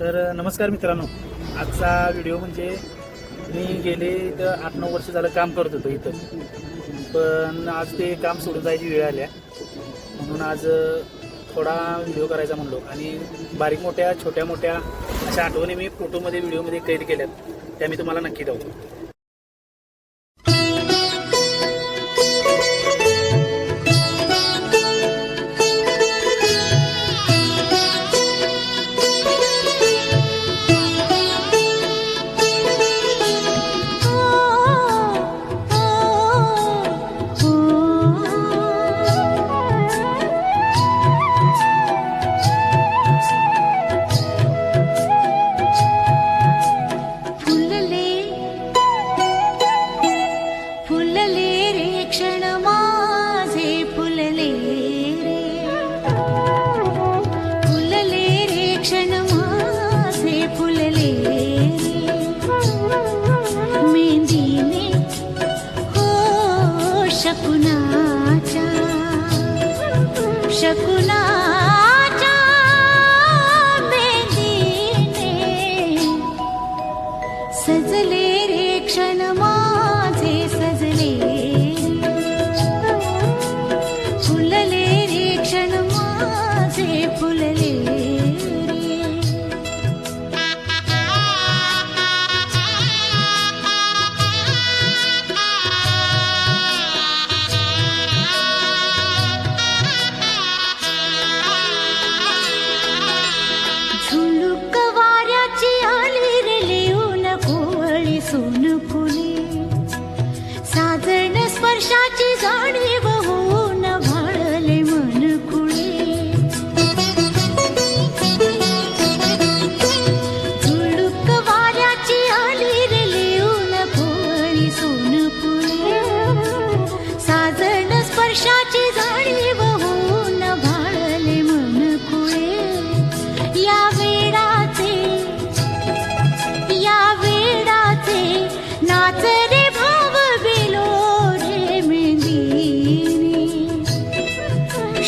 तर नमस्कार मित्रांनो. आजचा व्हिडिओ म्हणजे मी गेले इथं आठ नऊ वर्ष झालं काम करत होतो इथं. पण आज ते काम सोडून जायची वेळ आल्या म्हणून आज थोडा व्हिडिओ करायचा म्हणलो. आणि बारीक मोठ्या छोट्या मोठ्या अशा आठवणी मी फोटोमध्ये व्हिडिओमध्ये कैद केल्यात. त्या मी तुम्हाला नक्की दाखवतो. शकुनाच्या शकुनाच्या मेहंदीने सजले रे क्षण माझे सजले. फुलले रे क्षण माझे फुलले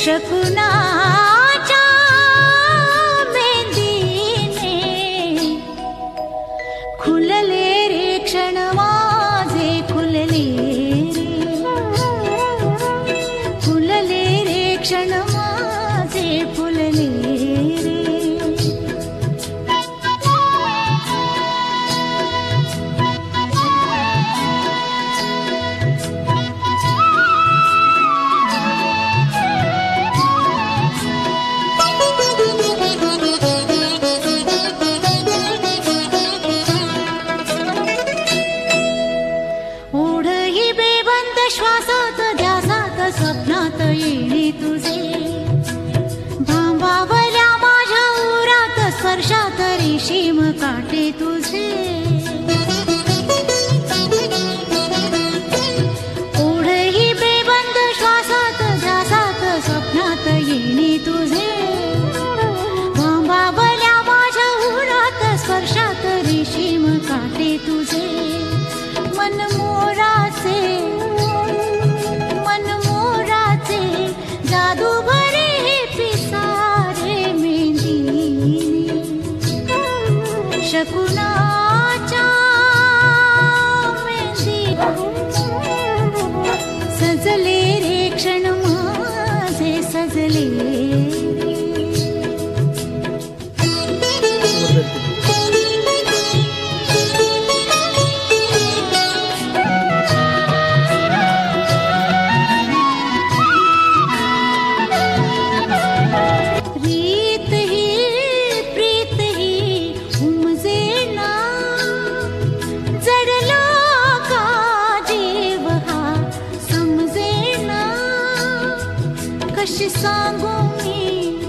शकुना खुलले रे क्षणवाजे खुलले स्पर्शात काटे तुझे. ओढ ही बेबंद श्वासात ध्यासात स्वप्नात येणे तुझे. भांबावल्या माझ्या उरात स्पर्शात रेशीम काटे तुझे. शकुनाचा सजले रे क्षणम् कशी सांगू मी?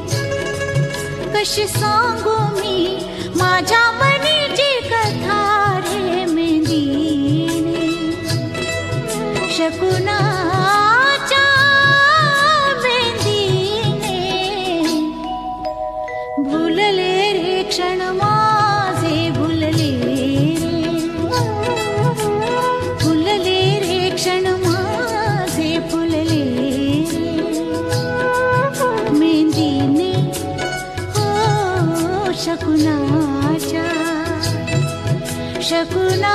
कशी सांगू मी? माझ्या शकुना